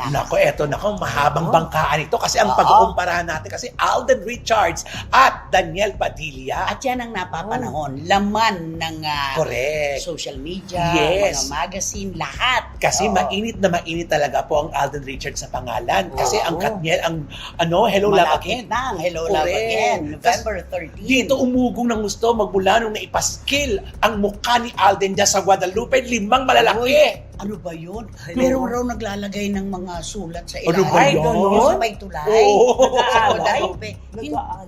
anak. Nako, eto, nako, mahabang Oo. bangkaan ito kasi ang pag-uumparahan natin kasi Alden Richards at Daniel Padilla. At yan ang napapanahon. Laman ng ah, Correct. social media, Yes. mga magazine, lahat. Kasi Oo. mainit na mainit talaga po ang Alden Richards sa pangalan. Kasi Oo. ang Katniel, ang ano, Hello Love Malapit Again. na ang Hello Love Correct. Again, Tas- November 13. Dito umugong ng gusto magmula nung naipaskill ang mukha ni Alden dyan sa Guadalupe, limang malalaki. Ano ba yun? Meron raw naglalagay ng mga sulat sa Ano ilalim. ba Ay, yun? ganun? Yung sa may tulay. Oo. Nag-aalay?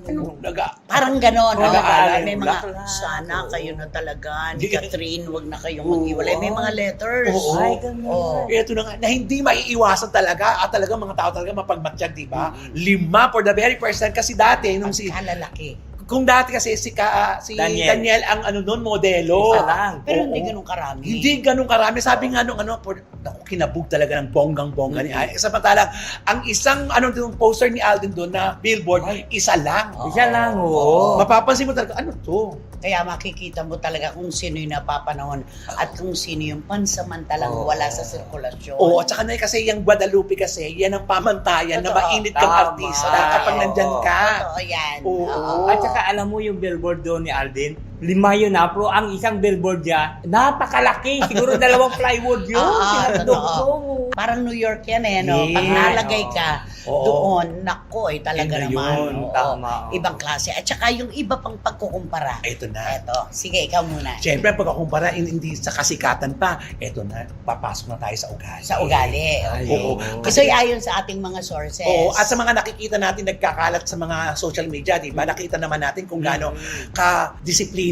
Ano, Naga, Parang ganon. no? Nag-aalay May mga, sana Oo. kayo na talaga, ni Catherine, wag na kayong Oo. mag-iwalay. May mga letters. Oo. Ay, ganun. Oo. Ito na nga, na hindi maiiwasan talaga at talaga mga tao talaga mapagmatsyag, di ba? Mhm. Lima for the very first time kasi dati nung si Kalalaki. Kung dati kasi si ka, si Daniel. Daniel. ang ano noon modelo. Isa lang. Pero Oo. hindi ganun karami. Hindi ganun karami. Sabi nga nung ano, por, naku, kinabog talaga ng bonggang-bongga ni Mhm. Ay. Samantalang, ang isang ano yung poster ni Alden doon na billboard, Ay. isa lang. Isa lang, oo. Mapapansin mo talaga, ano to? Kaya makikita mo talaga kung sino yung napapanahon at kung sino yung pansamantalang Oo. wala sa sirkulasyon. Oo, at saka na kasi yung Guadalupe kasi, yan ang pamantayan na Totoo. mainit kang Tama. artista kapag nandyan ka. Totoo yan. Oo. Oo. At saka alam mo yung billboard doon ni Alden, lima yun na, pero ang isang billboard niya, napakalaki. Siguro dalawang plywood yun. Ah, ah, Sinadugtong. Parang New York yan eh, no? Pag Yes. nalagay ka Oo. doon, nako eh, talaga Yun na naman. yun. Oo. Tama. Ibang klase. At saka yung iba pang pagkukumpara. Ito na. Eto, sige, ikaw muna. Siyempre, pagkakumpara, hindi sa kasikatan pa, eto na, papasok na tayo sa ugali. Sa ugali. Ay, Oo. Kasi ayon sa ating mga sources. Oo, at sa mga nakikita natin nagkakalat sa mga social media, di ba? Nakita naman natin kung gaano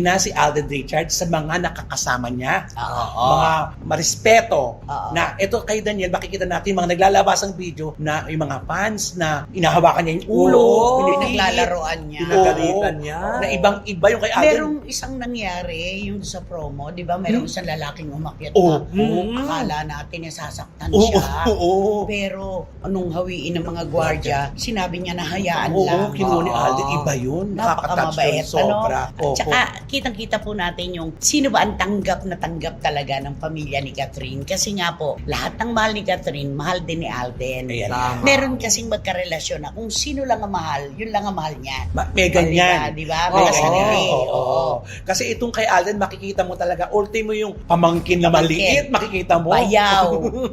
ka-disiplina si Alden Richards sa mga nakakasama niya. Oo. Mga marespeto Oo. na ito kay Daniel, makikita natin yung mga naglalabas ng video na yung mga fans na inahawakan niya yung ulo, Oo. pinipilit, Pinaglalaroan niya. Pinagalitan niya. na ibang iba yung kay Alden. Merong isang nangyari, yung sa promo, di ba? Merong isang lalaking umakyat Oo. na. Mm. Akala natin nasasaktan Oo, siya. oo, Pero anong hawiin ng mga gwardya, sinabi niya na hayaan Oo, lang. kinuha ni Oo. Alden, iba yun. Nakaka-touch Napakamabait, yun, sobra. ano? At Opo. saka, kitang-kita po natin yung sino ba ang tanggap na tanggap talaga ng pamilya ni Catherine. Kasi nga po, lahat ng mahal ni Catherine, mahal din ni Alden. Ayan. Tama. Meron kasing magkarelasyon na kung sino lang ang mahal, yun lang ang mahal niya. Ma- may ganyan. Di ba? Oo. May kasarili. Oo, Oo. oo. Kasi itong kay Alden, makikita mo talaga, ultimo yung pamangkin na Pamangkin. maliit, makikita mo. Bayaw.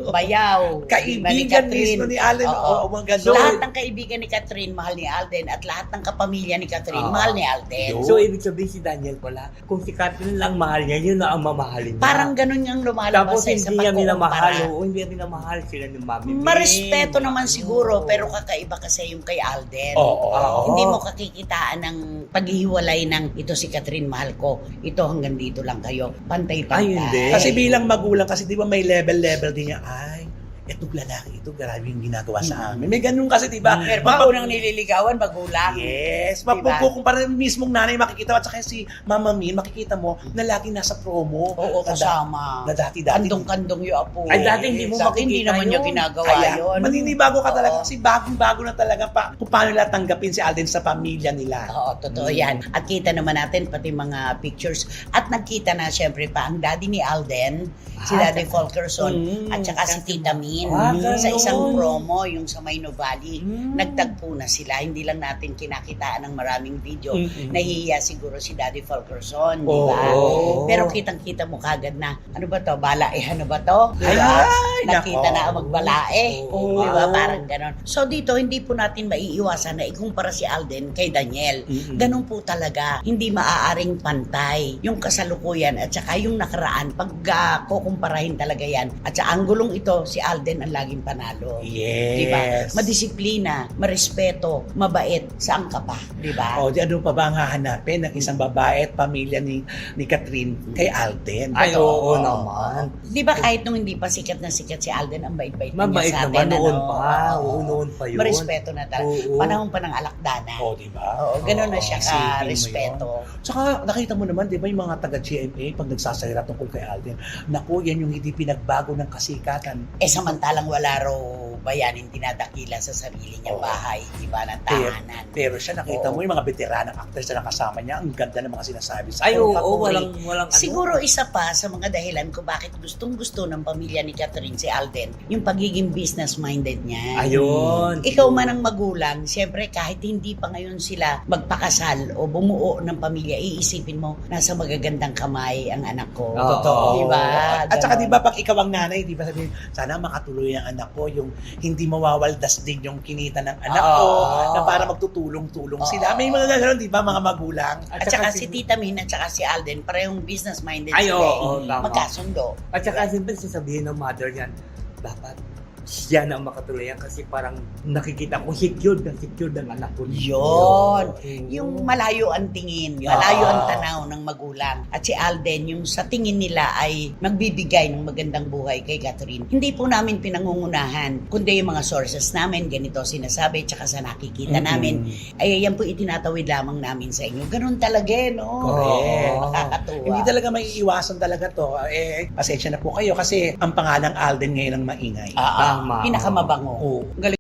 Bayaw. Kaibigan ni mismo ni Alden. Oo. Oo, mga ganun. lahat ng kaibigan ni Catherine, mahal ni Alden. At lahat ng kapamilya ni Catherine, Oo. mahal ni Alden. So, ibig sabihin si Daniel pala, kung si Catherine lang mahal niya, yun na ang mamahalin niya. Parang ganun yung lumalabas Tapos eh, sa hindi niya minamahal, pagkukumpara. oo, hindi niya minamahal sila ni Mami Min. Marespeto naman siguro, pero kakaiba kasi yung kay Alden. Oo. Oo. Hindi mo kakikitaan ng paghihiwalay ng ito si Catherine mahal ko, ito hanggang dito lang kayo. Pantay-pantay. Ay, hindi. Kasi bilang magulang, kasi di ba may level-level din niya, ay, etong lalaki ito, grabe yung ginagawa sa amin. May ganun kasi, di ba? Mm. Pero pag unang nililigawan, magulang. Yes, Diba? mapupukong rin mismong nanay makikita at saka si Mama Min makikita mo na lagi nasa promo. Oo, Na kasama. Na dati-dati. Kandong-kandong yung apo. Ay, dati hindi mo Dati hindi makikita naman niya yun. ginagawa Kaya, yun. maninibago ka talaga kasi bagong-bago na talaga pa kung paano nila tanggapin si Alden sa pamilya nila. Oo, totoo Mm. yan. At kita naman natin pati mga pictures. At nagkita na siyempre pa ang daddy ni Alden, si Ah, Daddy Volkerson, Mm. at saka si Tita Min. Ah, sa isang promo, yung sa Mayno Valley, Mm. nagtagpo na sila. Hindi lang natin kinakitaan ng maraming video. Mm-mm. Nahihiya siguro si Daddy Volkerson, di ba? Pero kitang-kita mo kagad na, ano ba to, balaehan na ba to? Di Ay, ba? Nakita na magbalae. Oo. Di ba? Parang ganon. So dito, hindi po natin maiiwasan na ikumpara si Alden kay Daniel. Mm-mm. Ganun po talaga, hindi maaaring pantay yung kasalukuyan at saka yung nakaraan. Pag uh, kukumparahin talaga yan. At sa anggulong ito, si Alden ang laging panalo. Yes. Di ba? Madisiplina, marespeto, mabait, saan ka pa? Di ba? O, di ano pa ba ang hahanapin ng isang babae at pamilya ni ni Catherine kay Alden? Ay, Totoo. oo naman. Di ba kahit nung hindi pa sikat na sikat si Alden, ang bait-bait Mabait niya sa naman atin. noon ano? pa. Oo, noon pa yun. Marespeto na talaga. Oo. Panahon pa ng alakdana. O, di ba? Oo, ganun na Oo, siya isipin mo ka yun. respeto. Tsaka nakita mo naman, di ba yung mga taga-GMA pag nagsasayra tungkol kay Alden, naku, yan yung hindi pinagbago ng kasikatan. Eh samantalang wala raw bayanin, dinadakila sa sarili niyang Oo. bahay, di ba, Pero, tahanan. pero siya, nakita Oo. mo yung mga veteranang actors na nakasama niya, ang ganda ng mga sinasabi sa Ay, oo, Papuri. walang, walang ano. Siguro isa pa sa mga dahilan ko bakit gustong-gusto ng pamilya ni Catherine si Alden, yung pagiging business-minded niya. Ayun. Ikaw man ang magulang, siyempre kahit hindi pa ngayon sila magpakasal o bumuo ng pamilya, iisipin mo, nasa magagandang kamay ang anak ko. Oo. Totoo. Diba? At saka Ganon. di ba pag ikaw ang nanay, di ba sabihin, sana makatuloy ang anak ko, yung hindi mawawaldas din yung kinita ng anak ko, Oo. na para magtutulong-tulong Oo. sila. May mga gano'n, di ba, mga magulang? At saka si Tita Min at saka si Alden, parehong business-minded Ay, sila. eh. tama. Magkasundo. At saka siyempre sasabihin ng mother yan, dapat siya na ang makatuluyan kasi parang nakikita ko secured na secured ang anak ko. Yun. Yung malayo ang tingin, malayo ang tanaw ng magulang. At si Alden, yung sa tingin nila ay magbibigay ng magandang buhay kay Catherine. Hindi po namin pinangungunahan, kundi yung mga sources namin, ganito sinasabi, tsaka sa nakikita Mm-mm. namin. Ay, yan po itinatawid lamang namin sa inyo. Ganun talaga, eh, no? Correct. Nakakatuwa. Hindi talaga may iwasan talaga to. Eh, pasensya na po kayo kasi ang pangalang Alden ngayon ang maingay. Ah, ah, Tama. Pinakamabango. Oo. Galing